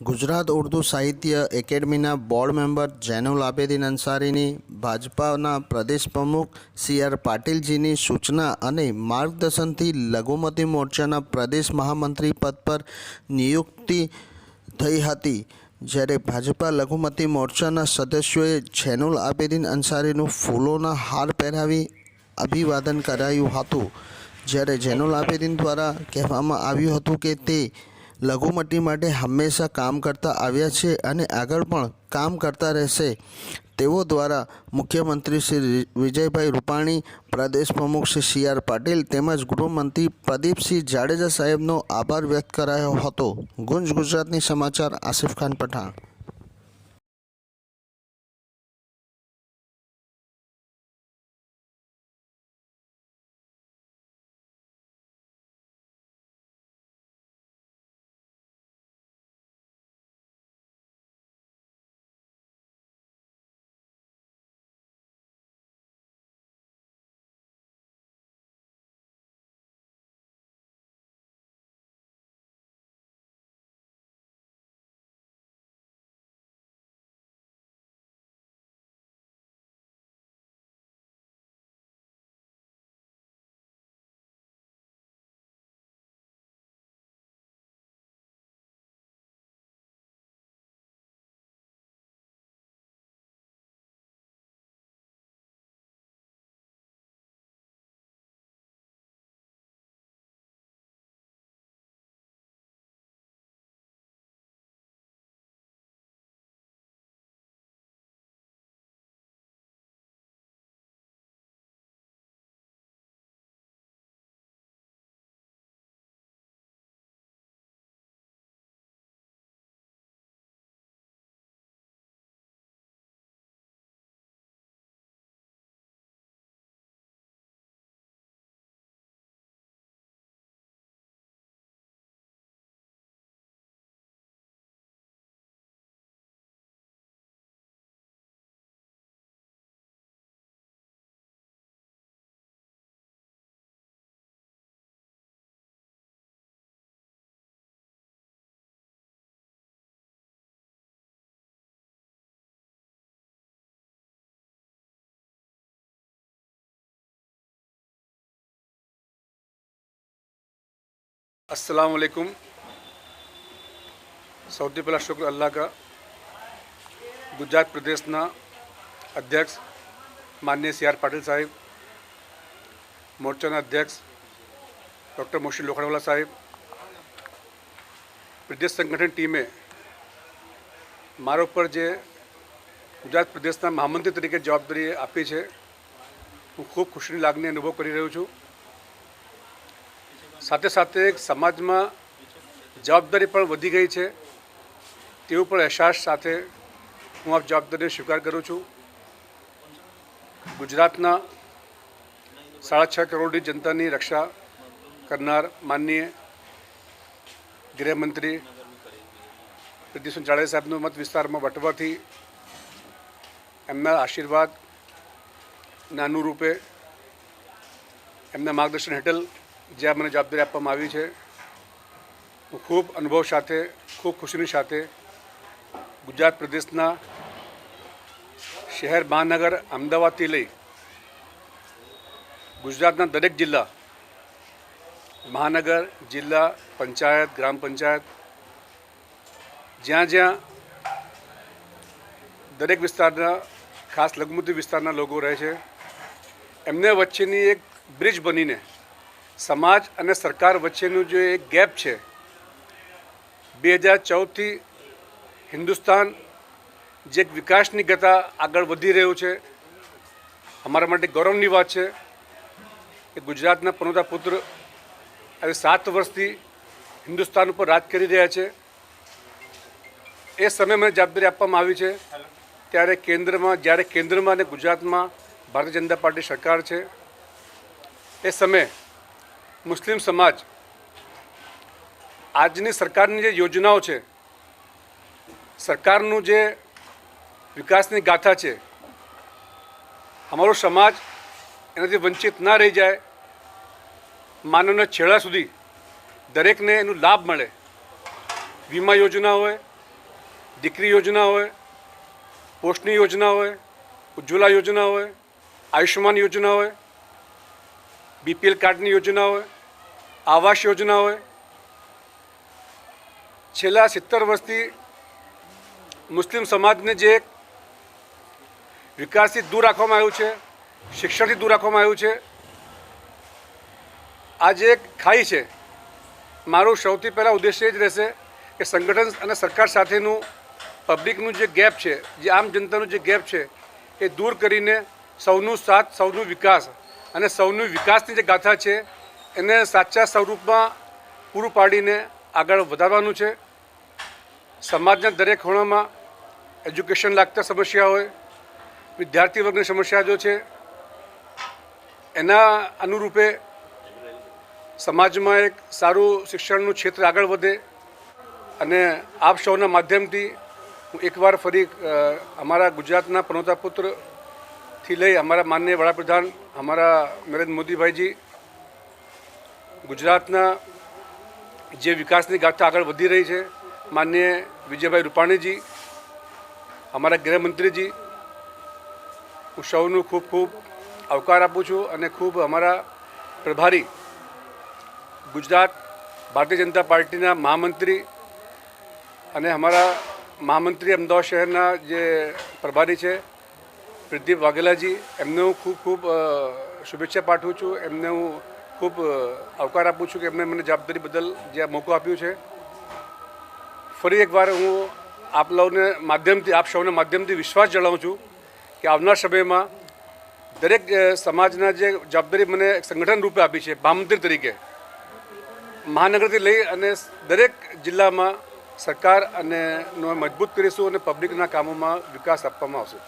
ગુજરાત ઉર્દુ સાહિત્ય એકેડમીના board member Zainul આબેદીન અંસારીની, ભાજપાના પ્રદેશ પ્રમુખ સી આર પાટીલજીની સૂચના અને માર્ગદર્શનથી લઘુમતી મોરચાના પ્રદેશ મહામંત્રી પદ પર નિયુક્તિ થઈ હતી. જ્યારે ભાજપા લઘુમતી મોરચાના સદસ્યોએ જૈનુલ આબેદીન અંસારીનું ફૂલોના હાર પહેરાવી અભિવાદન કરાયું હતું. જ્યારે જૈનુલ આબેદીન દ્વારા કહેવામાં આવ્યું હતું કે તે લઘુમતી માટે હંમેશા કામ કરતા આવ્યા છે અને આગળ પણ કામ કરતા રહેશે. તેઓ દ્વારા મુખ્યમંત્રી શ્રી વિજયભાઈ રૂપાણી, પ્રદેશ પ્રમુખ શ્રી સી આર પાટીલ તેમજ ગૃહમંત્રી પ્રદીપસિંહ જાડેજા સાહેબનો આભાર વ્યક્ત કરાયો હતો. ગુંજ ગુજરાતની સમાચાર આસિફ ખાન પઠાણ. अस्सलाम वालेकुम સૌથી પહેલાં શુક્ર અલ્લાહ કા ગુજરાત પ્રદેશના અધ્યક્ષ માનનીય સી આર પાટીલ સાહેબ મોરચાના અધ્યક્ષ ડૉક્ટર મોશી લોખંડવાલા સાહેબ પ્રદેશ સંગઠન ટીમે મારા ઉપર જે ગુજરાત પ્રદેશના મહામંત્રી તરીકે જવાબદારી આપી છે હું ખૂબ ખુશીની લાગણી અનુભવ કરી રહ્યો છું સાથે સાથે સમાજમાં જવાબદારી પણ વધી ગઈ છે. તેવું પણ અહેસાસ સાથે હું આ જવાબદારીને સ્વીકાર કરું છું. ગુજરાતના સાડા છ કરોડની જનતાની રક્ષા કરનાર માનનીય ગૃહમંત્રી પ્રદીપસિંહ જાડેજા સાહેબનો મત વિસ્તારમાં વટવાથી એમના આશીર્વાદ નાનું રૂપે એમના માર્ગદર્શન હેઠળ જ્યાં મને જવાબદારી આપવામાં આવી છે. હું ખૂબ અનુભવ સાથે, ખૂબ ખુશીની સાથે ગુજરાત પ્રદેશના શહેર મહાનગર અમદાવાદથી લઈ ગુજરાતના દરેક જિલ્લા, મહાનગર, જિલ્લા, પંચાયત, ગ્રામ પંચાયત, જ્યાં જ્યાં દરેક વિસ્તારના, ખાસ લઘુમતી વિસ્તારના લોકો રહે છે, એમને વચ્ચેની એક બ્રિજ બનીને સમાજ અને સરકાર વચ્ચેનું જે એક ગેપ છે, બે હજાર ચૌદથી હિન્દુસ્તાન જે એક વિકાસની ગતા આગળ વધી રહ્યું છે, અમારા માટે ગૌરવની વાત છે કે ગુજરાતના પનોતા પુત્ર આજે સાત વર્ષથી હિન્દુસ્તાન ઉપર રાજ કરી રહ્યા છે. એ સમયે મને જવાબદારી આપવામાં આવી છે. ત્યારે કેન્દ્રમાં, જ્યારે કેન્દ્રમાં અને ગુજરાતમાં ભારતીય જનતા પાર્ટી સરકાર છે, એ સમયે મુસ્લિમ સમાજ, આજની સરકારની જે યોજનાઓ છે, સરકારનું જે વિકાસની ગાથા છે, અમારો સમાજ એનાથી વંચિત ના રહી જાય માનવના છેડા સુધી દરેકને એનો લાભ મળે. વીમા યોજના હોય, દીકરી યોજના હોય પોષણી યોજના હોય, ઉજ્જવલા યોજના હોય, આયુષ્યમાન યોજના હોય બીપીએલ કાર્ડની યોજના હોય, આવાસ યોજના હોય. છેલ્લા સિત્તેર વર્ષથી મુસ્લિમ સમાજને જે વિકાસથી દૂર રાખવામાં આવ્યું છે, શિક્ષણથી દૂર રાખવામાં આવ્યું છે આ જે એક ખાઈ છે. મારું સૌથી પહેલાં ઉદ્દેશ્ય એ જ રહેશે કે સંગઠન અને સરકાર સાથેનું પબ્લિકનું જે ગેપ છે, જે આમ જનતાનું જે ગેપ છે, એ દૂર કરીને સૌનું સાથ, સૌનું વિકાસ અને સૌની વિકાસની જે ગાથા છે, એને સાચા સ્વરૂપમાં પૂરું પાડીને આગળ વધારવાનું છે. સમાજના દરેક ખૂણામાં એજ્યુકેશન લાગતા સમસ્યા હોય, વિદ્યાર્થી વર્ગની સમસ્યા જો છે, એના અનુરૂપે સમાજમાં એક સારું શિક્ષણનું ક્ષેત્ર આગળ વધે અને આપ સૌના માધ્યમથી હું એકવાર ફરી અમારા ગુજરાતના પનોતા પુત્રથી લઈ અમારા માનનીય વડાપ્રધાન, અમારા નરેન્દ્ર મોદીભાઈજી, ગુજરાતના જે વિકાસની ગાથા આગળ વધી રહી છે, માનનીય વિજયભાઈ રૂપાણીજી, અમારા ગૃહમંત્રીજી, હું સૌનું ખૂબ ખૂબ આવકાર આપું છું અને ખૂબ અમારા પ્રભારી, ગુજરાત ભારતીય જનતા પાર્ટીના મહામંત્રી અને અમારા મહામંત્રી અમદાવાદ શહેરના જે પ્રભારી છે પ્રદીપ વાઘેલાજી, એમને હું ખૂબ ખૂબ શુભેચ્છા પાઠવું છું. એમને હું ખૂબ આવકાર આપું છું કે એમને મને જવાબદારી બદલ જે મોકો આપ્યો છે. ફરી એકવાર હું આપ લોકોને માધ્યમથી, આપ સૌને માધ્યમથી વિશ્વાસ જણાવું છું કે આવનાર સમયમાં દરેક સમાજના જે જવાબદારી મને સંગઠન રૂપે આપી છે મહામંત્રી તરીકે. મહાનગરથી લઈ અને દરેક જિલ્લામાં સરકાર અને મજબૂત કરીશું અને પબ્લિકના કામોમાં વિકાસ આપવામાં આવશે.